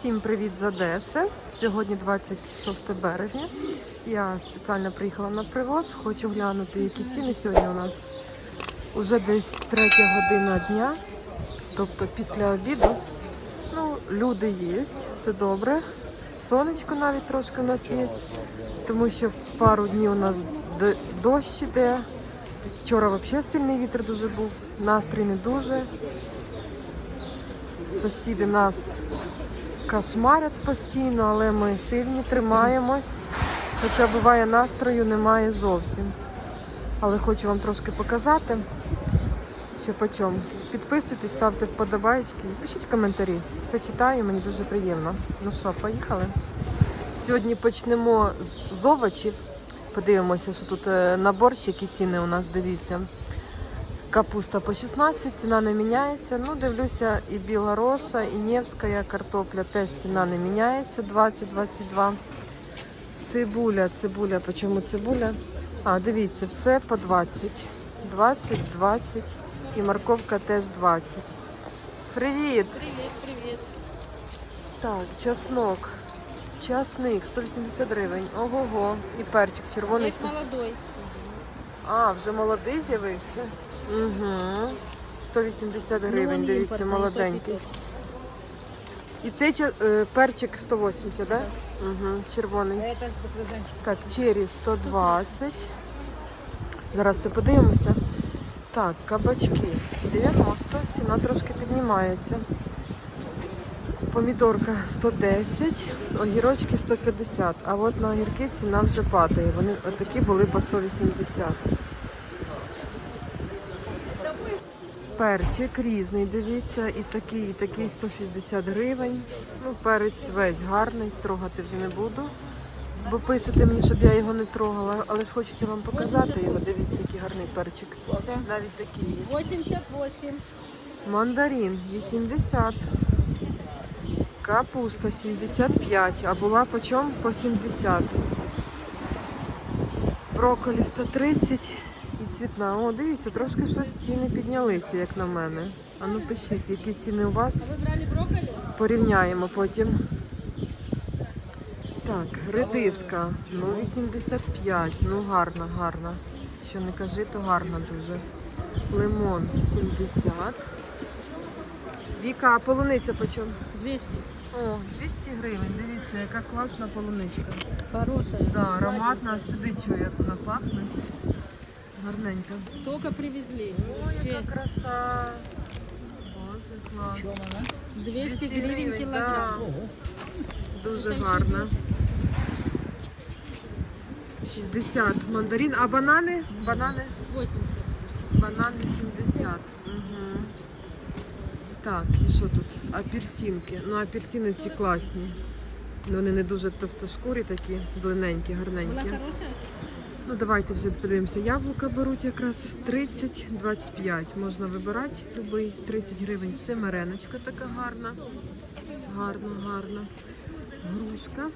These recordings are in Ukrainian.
Всім привіт з Одеси. Сьогодні 26 березня. Я спеціально приїхала на привоз. Хочу глянути, які ціни сьогодні у нас. Уже десь третя година дня, тобто після обіду. Ну, люди є, це добре. Сонечко навіть трошки у нас є, тому що пару днів у нас дощ іде. Вчора взагалі сильний вітер дуже був, настрій не дуже. Сусіди нас кошмарять постійно, але ми сильні, тримаємось. Хоча буває настрою немає зовсім. Але хочу вам трошки показати, що по чому. Підписуйтесь, ставте вподобайки, пишіть коментарі. Все читаю, мені дуже приємно. Ну що, поїхали? Сьогодні почнемо з- овочів. Подивимося, що тут е, на які ціни у нас, дивіться. Капуста по 16, ціна не міняється. Ну, дивлюся, і білороса, і Невська картопля теж ціна не міняється, 20-22. Цибуля, цибуля, по чому цибуля? А, дивіться, все по 20. 20, 20 і морковка теж 20. Привіт! Привет, привет. Так, чеснок. Часник 180 гривень. Ого-го. І перчик червоний. Есть молодой. А, вже молодий з'явився? Угу. 180 гривень, Ну, дивіться, молоденький. І цей ча- е, перчик 180, так? Да? Угу, червоний. Так, чері 120. Зараз це подивимося. Так, кабачки 90, ціна трошки піднімається. Помідорка 110, огірочки 150, а от на огірки ціна вже падає. Вони отакі були по 180. Перчик різний, дивіться, і такий, і такий 160 гривень. Ну, перець весь гарний, трогати вже не буду. Бо пишете мені, щоб я його не трогала, але ж хочеться вам показати його. Дивіться, який гарний перчик. Навіть такий є. 88. Мандарин 80. Капуста 75, а була по чому? По 70. Брокколі 130 і цвітна. О, дивіться, трошки щось ціни піднялися, як на мене. А ну пишіть, які ціни у вас. Вы брали брокколи? Порівняємо потім. Так, редиска. Ну, 85. Ну, гарна, гарна. Що не кажи, то гарна дуже. Лимон 70. Віка, а полуниця по чому? 200. О, 200 гривень. Дивіться, яка класна полуничка. Хорошая. Да, ароматна, сюди чую, як вона пахне. Гарненька. Только привезли. Ой, яка краса. Боже, клас. 200 гривен гривень, килограмм. да. Дуже гарна. 60 мандарин. А банани? Банани? 80. Банани 70. Угу. Так, і що тут? Апельсинки. Ну, апельсини ці класні. Ну, Вони не дуже товстошкурі такі, длинненькі, Она гарненькі. хорошая? Ну, давайте вже подивимося. Яблука беруть якраз 30-25. Можна вибирати любий 30 гривень. Семереночка така гарна. Гарна, гарна. Грушка.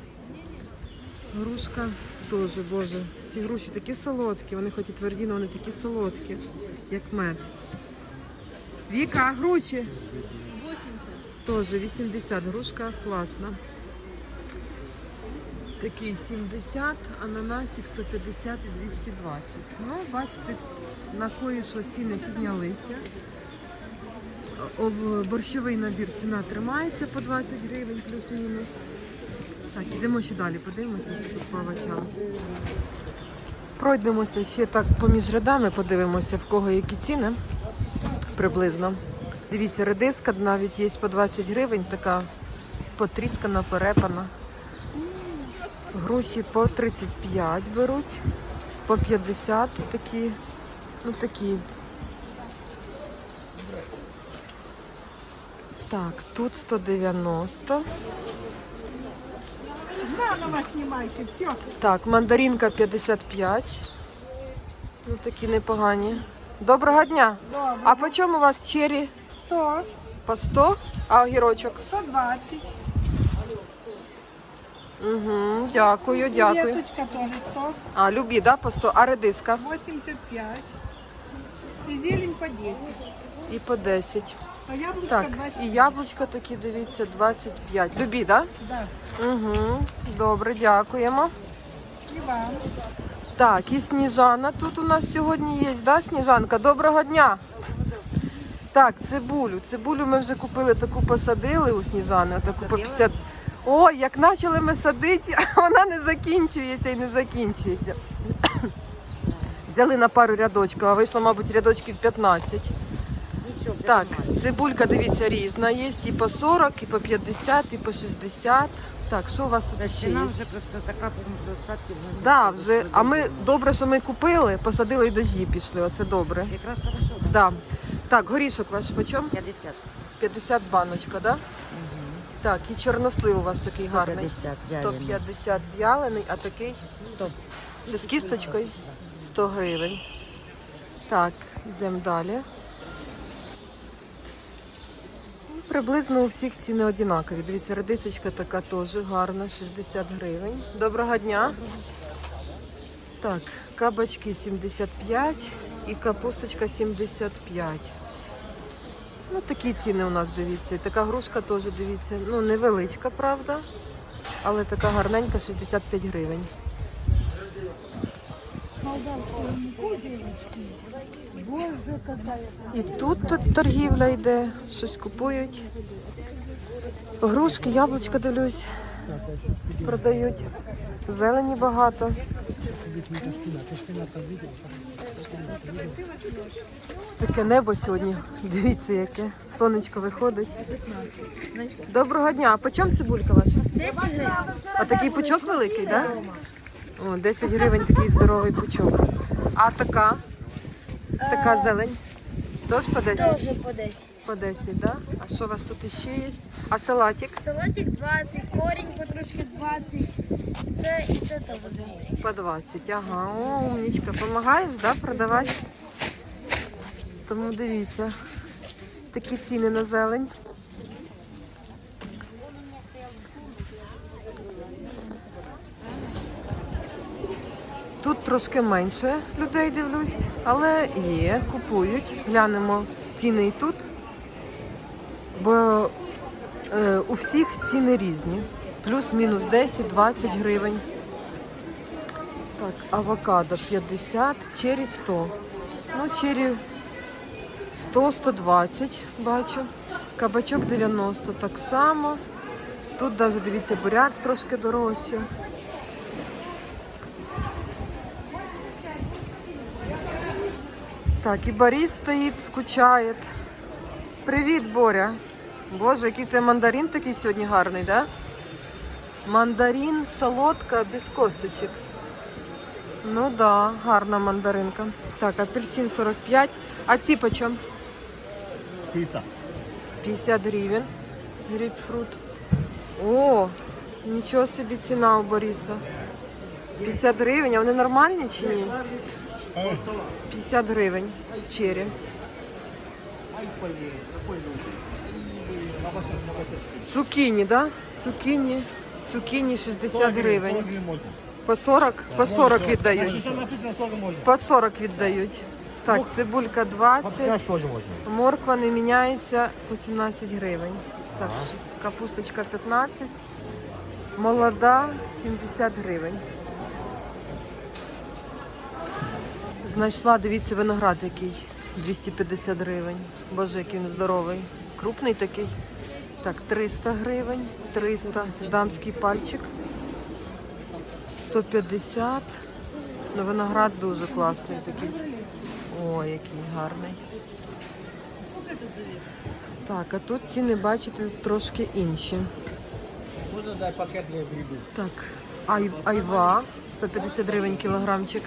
Грушка теж, боже. Ці груші такі солодкі, вони хоч і тверді, але вони такі солодкі, як мед. Віка, а груші? 80. Теж 80, грушка класна. Такий 70, ананасик 150 і 220. Ну, бачите, на кої що ціни піднялися. Борщовий набір ціна тримається по 20 гривень плюс-мінус. Так, ідемо ще далі, подивимося, що тут по овочам. Пройдемося ще так поміж рядами, подивимося, в кого які ціни приблизно. Дивіться, редиска навіть є по 20 гривень, така потріскана, перепана. Груші по 35 беруть, по 50 такі, ну такі. Так, тут 190. Заново снимайте, все. Так, мандаринка 55. Ну такі непогані. Доброго дня! Добре. А по чому у вас чері? 100, По 100, а огірочок? 120. Угу, дякую, дякую. Веточка тоже 100, А, любі, да, по 100, а редиска? 85. И зелень по 10. І по 10. А яблочко Так, 20. і яблучка такі, дивіться, 25. Любі, так? Да. Да? Угу. Добре, дякуємо. І вам. Так, і Сніжана тут у нас сьогодні є, да, Сніжанка? Доброго дня! Так, цибулю. Цибулю ми вже купили таку посадили у Сніжани, таку по 50. Ой, як почали ми садити, вона не закінчується і не закінчується. Взяли на пару рядочків, а вийшло, мабуть, рядочків 15. Так, цибулька, дивіться, різна є. І по 40, і по 50, і по 60. Так, що у вас тут ще є? Ціна вже просто така, тому що остатки в Да, вже. А ми добре, що ми купили, посадили і дожі пішли. Оце добре. якраз хорошо. Да. Так, горішок ваш почем? 50. 50 баночка, да? Так, і чорнослив у вас такий гарний. 150 вялений. 150 вялений, а такий 100. це з кісточкою 100 гривень. Так, йдемо далі. Ну, Приблизно у всіх ціни однакові. Дивіться, редисочка така теж гарна, 60 гривень. Доброго дня. Так, кабачки 75 і капусточка 75. Ну, такі ціни у нас, дивіться. І така грушка теж, дивіться. Ну, невеличка, правда, але така гарненька 65 гривень. І тут торгівля йде, щось купують. Грушки, яблучка дивлюсь. Продають. Зелені багато. Таке небо сьогодні. Дивіться, яке. Сонечко виходить. Доброго дня. А по чому цибулька ваша? 10 гривень. А такий пучок великий, так? Да? О, 10 гривень такий здоровий пучок. А така? Така зелень? Тож по 10? Тоже по 10. По 10, да? А що у вас тут іще є? А салатик? Салатик 20, корінь петрушки 20. Це і це теж 20. По 20. Ага, о, умничка. Помагаєш, да, продавати? Тому дивіться. Такі ціни на зелень. Тут трошки менше людей дивлюсь, але є, купують. Глянемо ціни і тут. Бо е, у всіх ціни різні. Плюс-мінус 10-20 гривень. Так, авокадо 50, чері 100. Ну, чері 100-120 бачу. Кабачок 90 так само. Тут навіть дивіться, буряк трошки дорожче. Так, і Борис стоїть, скучає. Привіт, Боря. Боже, який ти мандарин такий сьогодні гарний, да? Мандарин, солодка, без косточок. Ну да, гарна мандаринка. Так, апельсин 45. А ці почем? 50. 50 гривень. Грейпфрут. О, нічого собі ціна у Бориса. 50 гривень, а вони нормальні чи ні? 50 гривень. Чері. Цукіні, да? Цукіні. Цукіні 60 гривень. По 40? По 40 віддають. По 40 віддають. Так, цибулька 20. Морква не міняється по 17 гривень. Так, капусточка 15. Молода 70 гривень. Знайшла, дивіться, виноград який. 250 гривень. Боже, який він здоровий. Крупний такий. Так, 300 гривень. 300. Дамський пальчик. 150. Ну, виноград дуже класний такий. О, який гарний. Так, а тут ціни, бачите, трошки інші. Можна дай пакет для грибів. Так, ай, айва 150 гривень кілограмчик.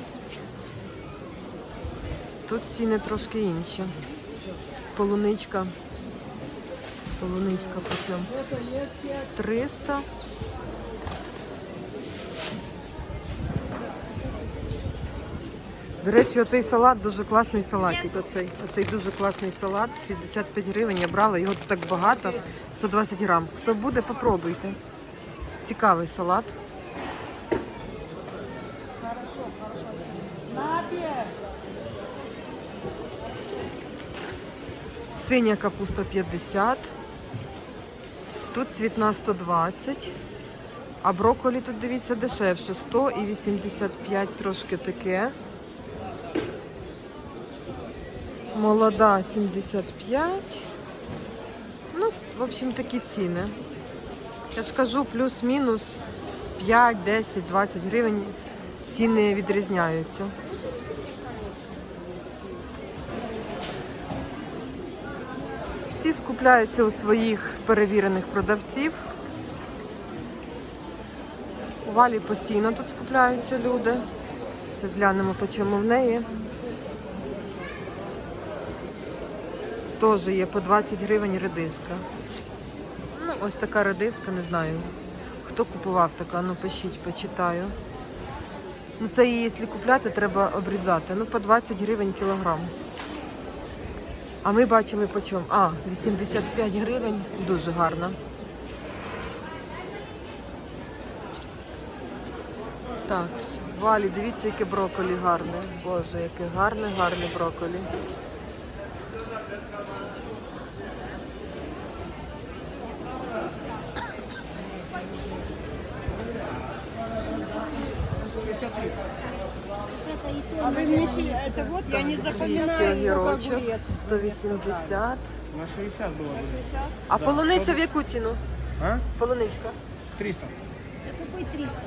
Тут ціни трошки інші. Полуничка. Полуничка почем? 300. До речі, оцей салат дуже класний салатик. Оцей, оцей дуже класний салат. 65 гривень. Я брала, його так багато. 120 грам. Хто буде, попробуйте. Цікавий салат. Синя капуста 50. Тут цвітна 120. А брокколі тут, дивіться, дешевше. 100 і 85 трошки таке. Молода 75. Ну, в общем, такі ціни. Я ж кажу, плюс-мінус 5, 10, 20 гривень. Ціни відрізняються. Всі скупляються у своїх перевірених продавців. У Валі постійно тут скупляються люди. Зараз глянемо, по чому в неї. Теж є по 20 гривень редиска. Ну, ось така редиска, не знаю. Хто купував така, ну пишіть, почитаю. Ну це її, якщо купляти, треба обрізати. Ну, по 20 гривень кілограм. А ми бачили по чому? А, 85 гривень. Дуже гарно. Так, Валі, дивіться, яке брокколі гарне. Боже, яке гарне, гарне брокколі. А вы мне щи- это вот я не 200 запоминаю. огірочок, огурец. 180. На 60 было. бы. А полуниця в яку ціну? А? Полуничка. 300. Да какой 300?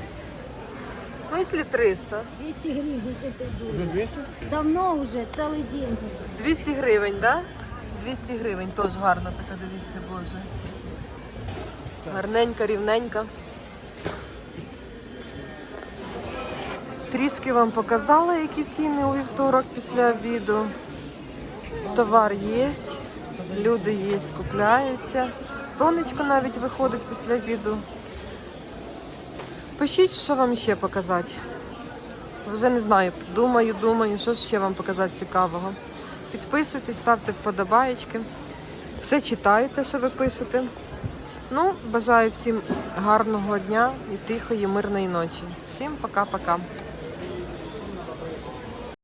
Ну, якщо 300. 200 гривен уже ты Уже думаешь. 200? Давно уже, целый день. 200 гривень, да? 200 гривень, теж гарна така, дивіться, боже. Гарненька, рівненька. Трішки вам показала, які ціни у вівторок після обіду. Товар є, люди є, купляються. Сонечко навіть виходить після обіду. Пишіть, що вам ще показати. Вже не знаю, думаю, думаю, що ще вам показати цікавого. Підписуйтесь, ставте вподобаєчки. Все читаю, те, що ви пишете. Ну, бажаю всім гарного дня і тихої, мирної ночі. Всім пока-пока.